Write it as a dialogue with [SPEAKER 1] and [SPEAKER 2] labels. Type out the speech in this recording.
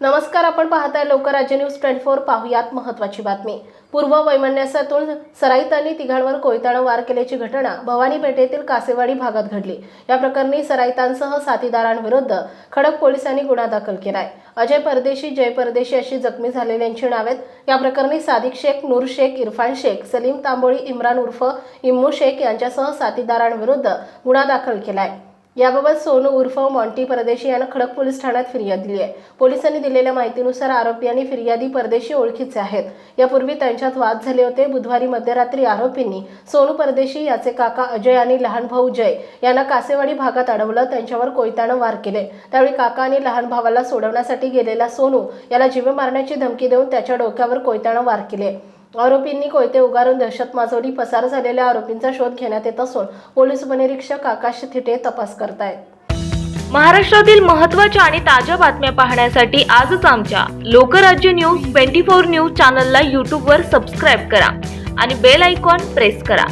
[SPEAKER 1] नमस्कार आपण पाहताय लोकराज्य न्यूज ट्वेंटी फोर. पाहुयात महत्वाची बातमी. पूर्व वैमनस्यातून सराईतांनी तिघांवर कोयत्यानं वार केल्याची घटना भवानी पेठेतील कासेवाडी भागात घडली. या प्रकरणी सराईतांसह साथीदारांविरुद्ध खडक पोलिसांनी गुन्हा दाखल केलाय. अजय परदेशी जय परदेशी अशी जखमी झालेल्यांची नावेत या प्रकरणी सादिक शेख नूर शेख इरफान शेख सलीम तांबोळी इम्रान उर्फ इम्मू शेख यांच्यासह साथीदारांविरुद्ध गुन्हा दाखल केलाय. याबाबत सोनू उर्फ मॉन्टी परदेशी यानं खडक पोलीस ठाण्यात फिर्याद दिली आहे. पोलिसांनी दिलेल्या माहितीनुसार आरोपी आणि फिर्यादी परदेशी ओळखीचे आहेत. यापूर्वी त्यांच्यात वाद झाले होते. बुधवारी मध्यरात्री आरोपींनी सोनू परदेशी याचे काका अजय आणि लहान भाऊ जय यांना कासेवाडी भागात अडवलं. त्यांच्यावर कोयत्यानं वार केले. त्यावेळी काका आणि लहान भावाला सोडवण्यासाठी गेलेला सोनू याला जीवे मारण्याची धमकी देऊन त्याच्या डोक्यावर कोयत्यानं वार केले. आरोपींनी कोयते उगारून दहशत माजवली पसार झालेल्या आरोपींचा शोध घेण्यात येत असून पोलीस उपनिरीक्षक आकाश थिटे तपास करतायत.
[SPEAKER 2] महाराष्ट्रातील महत्त्वाच्या आणि ताज्या बातम्या पाहण्यासाठी आजच आमच्या Lokrajya news twenty four news चॅनलला यूट्यूबवर सबस्क्राईब करा आणि बेल आयकॉन प्रेस करा.